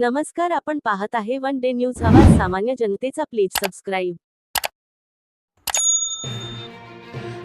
नमस्कार आपण पाहत आहे वन डे न्यूज. आवाज सामान्य जनतेचा प्लीज सबस्क्राईब.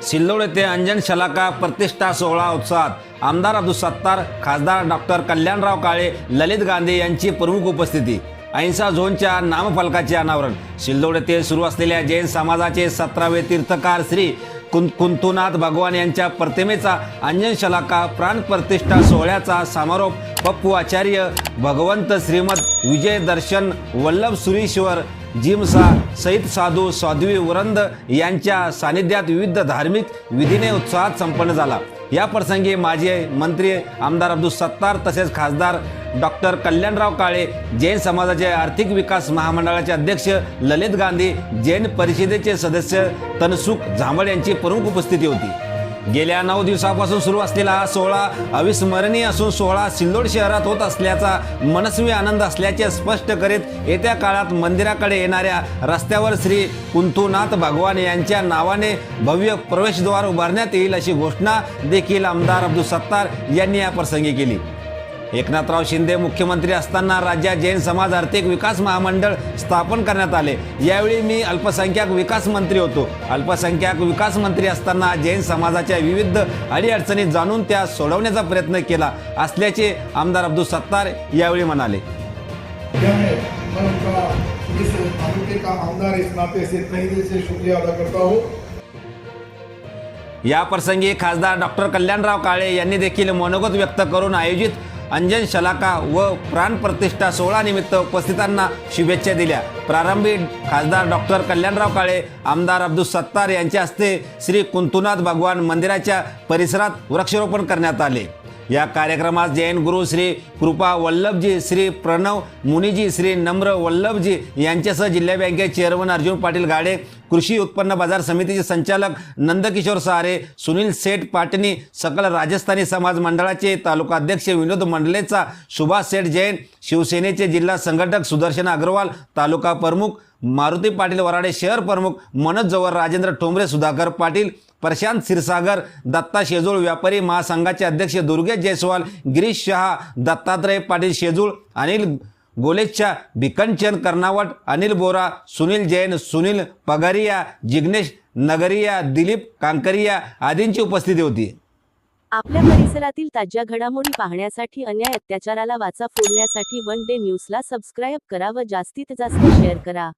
सिल्लोड येथे अंजन शलाका प्रतिष्ठा सोहळा उत्साहात. आमदार अब्दुल सत्तार खासदार डॉक्टर कल्याणराव काळे ललित गांधी यांची प्रमुख उपस्थिती. अहिंसा झोनच्या नामफलकाचे अनावरण. सिल्लोड येथे सुरू असलेल्या जैन समाजाचे सतरावे तीर्थकार श्री कुं कुंतुनाथ भगवान यांच्या प्रतिमेचा अंजन शलाका प्राण प्रतिष्ठा सोहळ्याचा समारोप पप्पू आचार्य भगवंत श्रीमद विजय दर्शन वल्लभ सुरेश्वर जिमसा सहित साधू साध्वी वरंद यांच्या सानिध्यात विविध धार्मिक विधीने उत्साहात संपन्न झाला. या प्रसंगी माजी मंत्री आमदार अब्दुल सत्तार तसेच खासदार डॉक्टर कल्याणराव काळे जैन समाजाचे आर्थिक विकास महामंडळाचे अध्यक्ष ललित गांधी जैन परिषदेचे सदस्य तनसुख झांबड यांची प्रमुख उपस्थिती होती. गेल्या नऊ दिवसापासून सुरू असलेला हा सोहळा अविस्मरणीय असून सोहळा सिल्लोड शहरात होत असल्याचा मनस्वी आनंद असल्याचे स्पष्ट करीत येत्या काळात मंदिराकडे येणाऱ्या रस्त्यावर श्री कुंथुनाथ भगवान यांच्या नावाने भव्य प्रवेशद्वार उभारण्यात येईल अशी घोषणा देखील आमदार अब्दुल सत्तार यांनी या प्रसंगी केली. एकनाथराव शिंदे मुख्यमंत्री असताना राज्यात जैन समाज आर्थिक विकास महामंडळ स्थापन करण्यात आले. यावेळी मी अल्पसंख्याक विकास मंत्री होतो. अल्पसंख्याक विकास मंत्री असताना जैन समाजाच्या विविध अडीअडचणी जाणून त्या सोडवण्याचा प्रयत्न केला असल्याचे आमदार अब्दुल सत्तार यावेळी म्हणाले. या प्रसंगी खासदार डॉक्टर कल्याणराव काळे यांनी देखील मनोगत व्यक्त करून आयोजित अंजन शलाका व प्राण प्रतिष्ठा निमित्त उपस्थितांना शुभेच्छा दिल्या. प्रारंभी खासदार डॉक्टर कल्याणराव काळे आमदार अब्दुल सत्तार यांच्या हस्ते श्री कुंतुनाथ भगवान मंदिराच्या परिसरात वृक्षारोपण करण्यात आले. या कार्यक्रमात जैन गुरु श्री कृपा वल्लभजी श्री प्रणव मुनीजी श्री नम्र वल्लभजी यांच्यासह जिल्हा बँकेचे चेअरमन अर्जुन पाटील गाडे कृषी उत्पन्न बाजार समितीचे संचालक नंदकिशोर सहारे सुनील सेठ पाटणी सकल राजस्थानी समाज मंडळाचे तालुका अध्यक्ष विनोद मंडलेचा सुभाष सेठ जैन शिवसेनेचे जिल्हा संघटक सुदर्शन अग्रवाल तालुका प्रमुख मारुती पाटील वराडे शहर प्रमुख मनोज जवळ राजेंद्र ठोंबरे सुधाकर पाटील प्रशांत क्षीरसागर दत्ता शेजूळ व्यापारी महासंघाचे अध्यक्ष दुर्गेश जयस्वाल गिरीश शहा दत्तात्रय पाटील शेजूळ अनिल गोलेच्छा भिकनचंद कर्नावट अनिल बोरा सुनील जैन सुनील पगारिया जिग्नेश नगरिया दिलीप कांकरिया आदींची उपस्थिती होती. आपल्या परिसरातील ताज्या घडामोडी पाहण्यासाठी अन्याय अत्याचाराला वाचा फोडण्यासाठी वन डे न्यूजला सबस्क्राईब करा व जास्तीत जास्त शेअर करा.